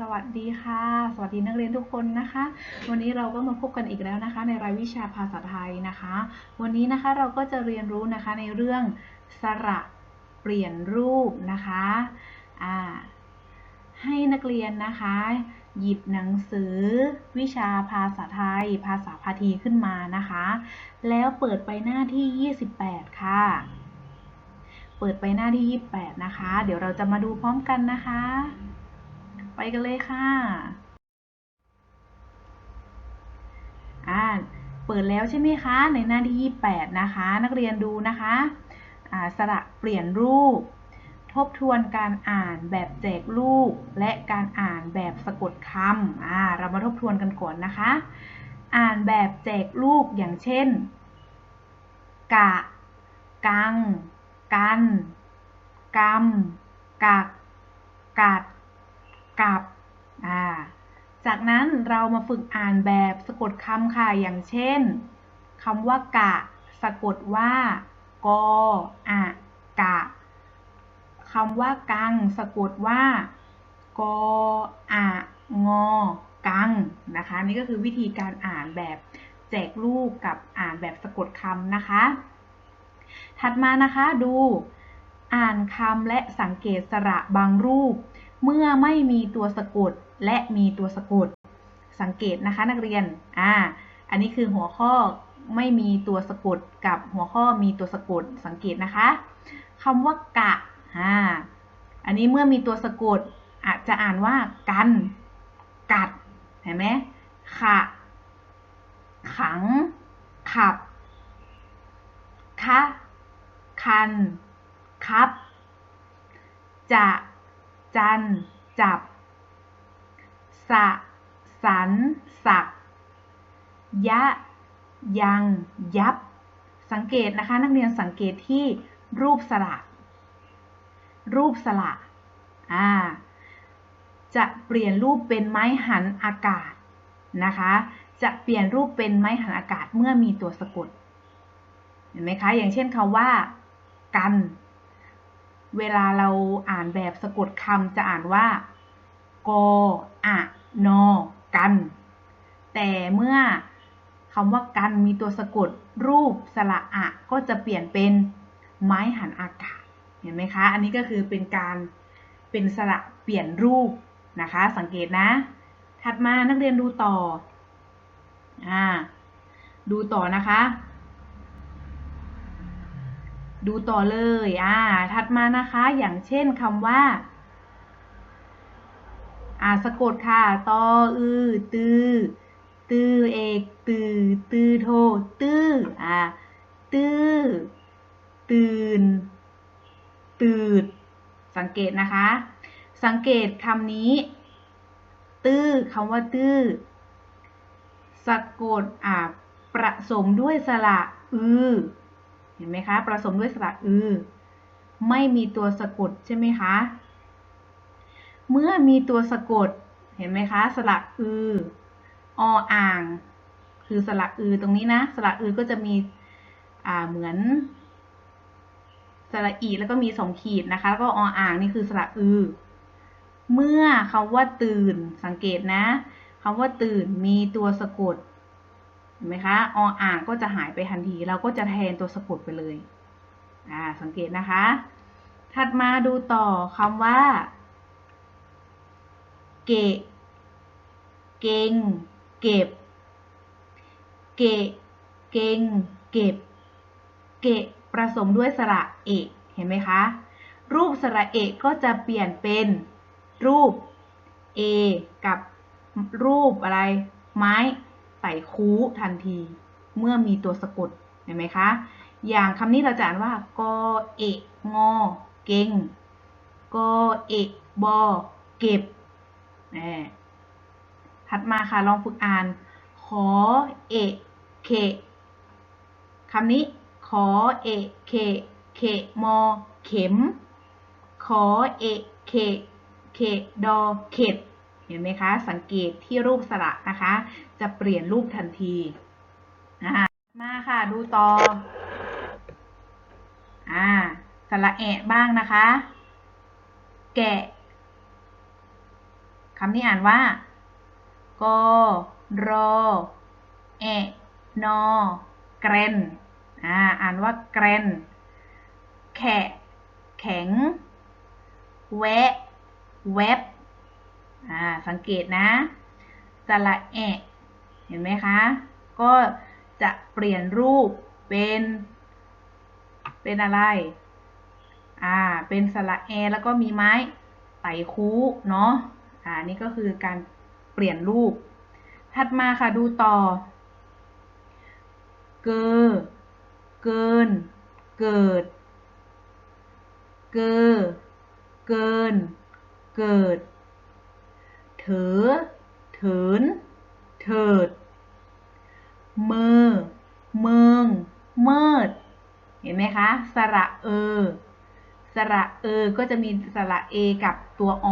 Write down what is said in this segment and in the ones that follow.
สวัสดีค่ะ สวัสดีนักเรียนทุกคนนะคะ วันนี้เราก็มาพบกันอีกแล้วนะคะ ในรายวิชาภาษาไทยนะคะ วันนี้นะคะเราก็จะเรียนรู้นะคะในเรื่องสระเปลี่ยนรูปนะคะอ่าให้นักเรียนนะคะ หยิบหนังสือ วิชาภาษาไทย ภาษาพาทีขึ้นมานะคะ แล้วเปิดไปหน้าที่ 28 ค่ะ เปิดไปหน้าที่ 28 นะคะ เดี๋ยวเราจะมาดูพร้อมกันนะคะ ไปกันเลยค่ะ อ่า เปิดแล้วใช่ไหมคะ ในหน้าที่ 28 นะคะ นักเรียนดูนะคะ อ่า สระเปลี่ยนรูป ทบทวนการอ่านแบบแจกรูปและการอ่านแบบสะกดคำอ่า เรามาทบทวนกันก่อนนะคะ อ่านแบบแจกรูปอย่างเช่น กะ กัง กันกำกัก กัด กับอ่าจากนั้นเรามาฝึกอ่านแบบสะกดคำค่ะ อย่างเช่นคำว่ากะ สะกดว่ากออะกะคำว่ากัง สะกดว่ากออะงอ กังนะคะ นี่ก็คือวิธีการอ่านแบบแจกรูปกับอ่านแบบสะกดคำนะคะ ถัดมานะคะดู อ่านคำและสังเกตสระบางรูป เมื่อไม่มีตัวสะกดและมีตัวสะกด สังเกตนะคะนักเรียน อ่า อันนี้คือหัวข้อไม่มีตัวสะกดกับหัวข้อมีตัวสะกดสังเกตนะคะคำว่ากะ อ่า อันนี้เมื่อมีตัวสะกดอาจจะอ่านว่ากัน กัด เห็นไหมขะ ขัง ขับ คะ คัน ครับ จะ จัน จับ สะ สัน สัก ยะ ยัง ยับ สังเกตนะคะ นักเรียนสังเกตที่รูปสระ รูปสระ อ่า จะเปลี่ยนรูปเป็นไม้หันอากาศนะคะ จะเปลี่ยนรูปเป็นไม้หันอากาศเมื่อมีตัวสะกด เห็นไหมคะ อย่างเช่นคำว่า กัน เวลาเราอ่านแบบสะกดคำจะอ่านว่ากอะนอกัน แต่เมื่อคำว่ากันมีตัวสะกดรูปสระอะก็จะเปลี่ยนเป็นไม้หันอากาศ เห็นไหมคะ อันนี้ก็คือเป็นการเป็นสระเปลี่ยนรูปนะคะ สังเกตนะ ถัดมานักเรียนดูต่ออ่าดูต่อนะคะ ดูต่อเลย อ่า ถัดมานะคะ อย่างเช่นคำว่า อ่า สะกดค่ะ ตอ อือ ตือ ตือ เอก ตือ ตือโท ตื้ออ่า ตื้อตื่น ตืด สังเกตนะคะ สังเกตคำนี้ ตื้อคำว่าตื้อ สะกด อ่า ประสมด้วยสระ อือ เห็นไหมคะผสมด้วยสระอือ ไม่มีตัวสะกดใช่ไหมคะ เมื่อมีตัวสะกด เห็นไหมคะ สระอือออ่าง คือสระอือตรงนี้นะ สระอือก็จะมีอ่าเหมือนสระอีแล้วก็มีสองขีดนะคะ แล้วก็ออ่างนี่คือสระอือ เมื่อคำว่าตื่นสังเกตนะคำว่าตื่นมีตัวสะกด เห็นไหมคะออ่างก็จะหายไปทันที เราก็จะแทนตัวสะกดไปเลย อ่า สังเกตนะคะ ถัดมาดูต่อคำว่า เกะ เก่ง เก็บ เกะ เก่ง เก็บ เกะผสมด้วยสระเอกเห็นไหมคะ รูปสระเอกก็จะเปลี่ยนเป็นรูป A กับรูปอะไร ไม้ ส่คูทันที เมื่อมีตัวสะกดเห็นไหมคะ อย่างคำนี้เราจะอ่านว่ากอเอกงอเก่งกอเอกบอเก็บถัดมาค่ะลองฝึกอ่าน ขอเอกเคคำนี้ ขอเอกเคเคมอเข็ม ขอเอกเคเคดอเข็ด เห็นไหมคะ สังเกตที่รูปสระนะคะ จะเปลี่ยนรูปทันทีนะคะมาค่ะ ดูต่ออ่าสระแอะบ้างนะคะ แกะคำนี้อ่านว่ากรอเอะนอเกรนอ่าอ่านว่าเกรนแขะแข็ง แวะแวบ อ่าสังเกตนะสระแอะเห็นไหมคะ ก็จะเปลี่ยนรูปเป็น เป็นอะไร อ่า เป็นสระแอแล้วก็มีไม้ไต่คูเนาะ อ่า นี่ก็คือการเปลี่ยนรูป ถัดมาค่ะดูต่อ เกอ เกิน เกิด เกอ เกิน เกิด เถอ เถิน เถิดเมอเมือง เมิด เห็นไหมคะ สระเออ สระเออ ก็จะมีสระเอกับตัวอ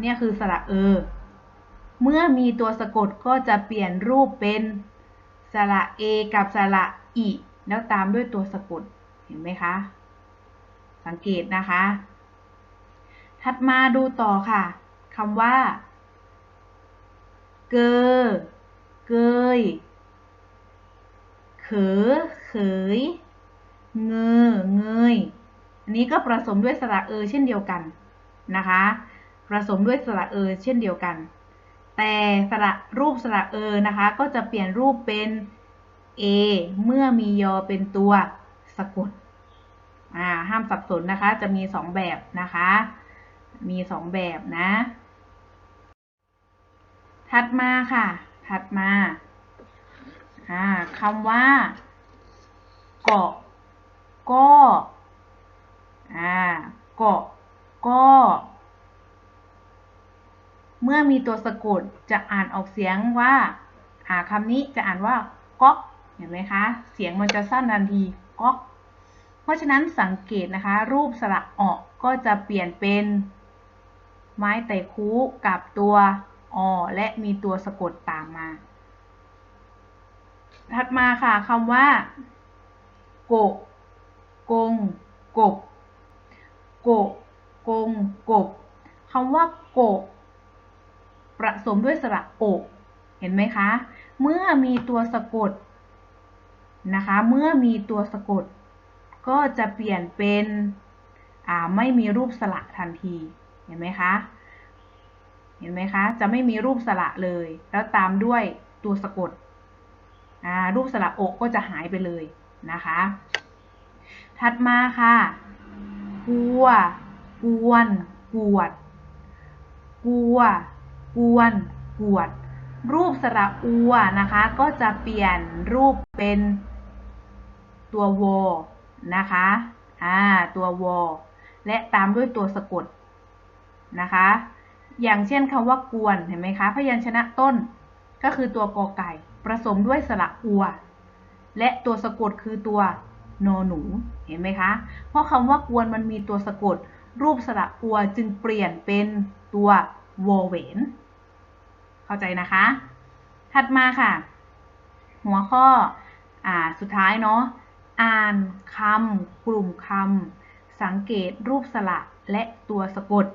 เนี่ยคือสระเออ เมื่อมีตัวสะกดก็จะเปลี่ยนรูปเป็นสระเอกับสระอิแล้วตามด้วยตัวสะกด เห็นไหมคะ สังเกตนะคะ ถัดมาดูต่อค่ะคำว่า เกอ เกย เขอ เขย เงอ เงย อันนี้ก็ผสมด้วยสระเออเช่นเดียวกันนะคะผสมด้วยสระเออเช่นเดียวกัน แต่สระรูปสระเออนะคะ ก็จะเปลี่ยนรูปเป็น a เมื่อมียอเป็นตัวสะกดห้ามสับสนนะคะ จะมีสองแบบนะคะ มีสองแบบนะ ถัดมาค่ะ ถัดมาอ่าคำว่า เกาะก็อ่าเกาะก็ เมื่อมีตัวสะกดจะอ่านออกเสียงว่า อ่าคำนี้จะอ่านว่าก๊อกเห็นไหมคะ เสียงมันจะสั้นทันทีก๊อกเพราะฉะนั้นสังเกตนะคะ รูปสระออกก็จะเปลี่ยนเป็น ไม้ไต่คูกับตัว อ และมีตัวสะกดตามมา ถัดมาค่ะคำว่า โกะกง กบ โกะกง กบคำว่าโกะผสมด้วยสระโอะเห็นไหมคะ เมื่อมีตัวสะกดนะคะ เมื่อมีตัวสะกด ก็จะเปลี่ยนเป็นไม่มีรูปสระทันที เห็นไหมคะ ห็นไหมคะ จะไม่มีรูปสระเลย แล้วตามด้วยตัวสะกดอ่ารูปสระอกก็จะหายไปเลยนะคะ ถัดมาค่ะกัว กวน กวดกัว กวน กวด รูปสระอัวนะคะ ก็จะเปลี่ยนรูปเป็นตัววอนะคะ อ่า ตัววอและตามด้วยตัวสะกดนะคะ อย่างเช่นคำว่ากวนเห็นไหมคะพยัญชนะต้นก็คือตัวกอไก่ผสมด้วยสระอัว และตัวสะกดคือตัวนหนูเห็นไหมคะ เพราะคำว่ากวนมันมีตัวสะกด รูปสระอัวจึงเปลี่ยนเป็นตัววอเวนเข้าใจนะคะ ถัดมาค่ะ หัวข้ออ่าสุดท้ายเนาะอ่านคำกลุ่มคำสังเกตรูปสระและตัวสะกด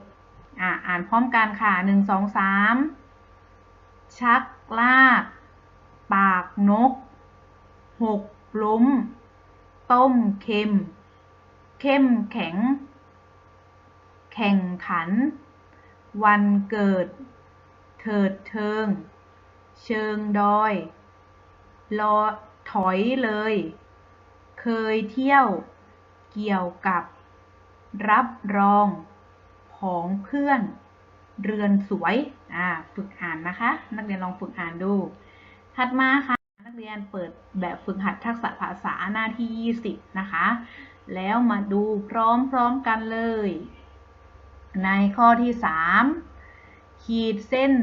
อ่าอ่านพร้อมกันค่ะหนึ่งสองสามชักลาก ปากนก หกล้ม ต้มเค็ม เข้มแข็ง แข่งขัน วันเกิด เถิดเทิง เชิงดอย รอถอยเลย เคยเที่ยว เกี่ยวกับ รับรอง ของเพื่อนเรือนสวย อ่า ฝึกอ่านนะคะ นักเรียนลองฝึกอ่านดู ถัดมาค่ะ นักเรียนเปิดแบบฝึกหัดทักษะภาษาหน้าที่ 20 นะคะ แล้วมาดูพร้อมๆกันเลย ในข้อที่ 3 ขีดเส้น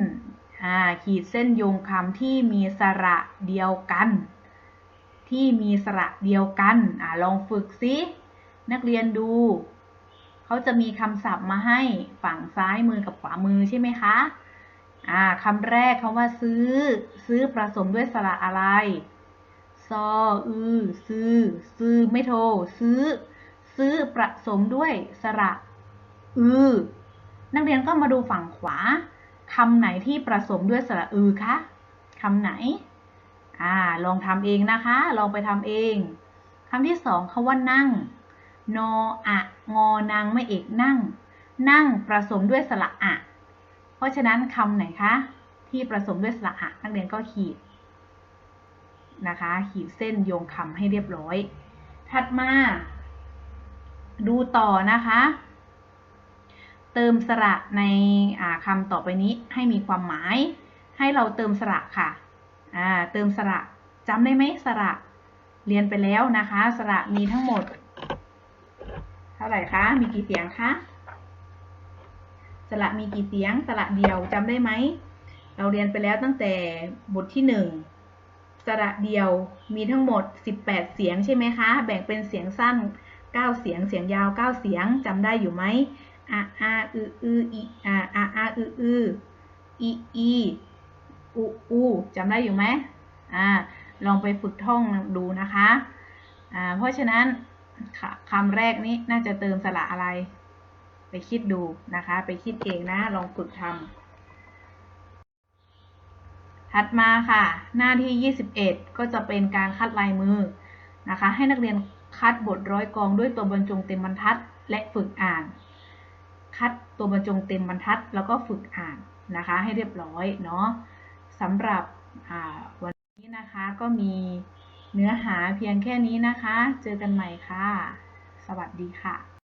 อ่า ขีดเส้นโยงคำที่มีสระเดียวกัน ที่มีสระเดียวกัน อ่า ลองฝึกซิ นักเรียนดู เขาจะมีคำศัพท์มาให้ฝั่งซ้ายมือกับขวามือใช่ไหมคะอ่าคำแรกคำว่าซื้อ ซื้อผสมด้วยสระอะไรซออือซื้อ ซื้อไม่โทรซื้อ ซื้อผสมด้วยสระอือนักเรียนก็มาดูฝั่งขวาคำไหนที่ประสมด้วยสระอือคะคำไหนอ่าลองทำเองนะคะ ลองไปทำเองคำที่สองคำว่านั่ง นออะ งอนางไม่เอกนั่ง นั่งประสมด้วยสระอะ เพราะฉะนั้นคำไหนคะที่ประสมด้วยสระอะนักเรียนก็ขีดนะคะ ขีดเส้นโยงคำให้เรียบร้อย ถัดมา ดูต่อนะคะ เติมสระในคำต่อไปนี้ให้มีความหมาย ให้เราเติมสระค่ะเติมสระจำได้ไหมสระเรียนไปแล้วนะคะ สระมีทั้งหมด เท่าไหร่คะ มีกี่เสียงคะ สระมีกี่เสียง สระเดียวจำได้ไหม เราเรียนไปแล้วตั้งแต่บทที่หนึ่งสระเดียวมีทั้งหมด 18 เสียงใช่ไหมคะ แบ่งเป็นเสียงสั้น 9 เสียง เสียงยาว 9 เสียงจำได้อยู่ไหมอะอาอืออืออีอาอาอาอืออืออีอีอูอูจำได้อยู่ไหมอ่า ลองไปฝึกท่องดูนะคะ อ่า เพราะฉะนั้น คำแรกนี้น่าจะเติมสระอะไร ไปคิดดูนะคะ ไปคิดเองนะ ลองฝึกทำถัดมาค่ะ หน้าที่ 21 ก็จะเป็นการคัดลายมือนะคะ ให้นักเรียนคัดบทร้อยกองด้วยตัวบรรจงเต็มบรรทัด และฝึกอ่าน คัดตัวบรรจงเต็มบรรทัด แล้วก็ฝึกอ่านนะคะ ให้เรียบร้อยเนาะสำหรับวันนี้นะคะก็มี เนื้อหาเพียงแค่นี้นะคะ เจอกันใหม่ค่ะ สวัสดีค่ะ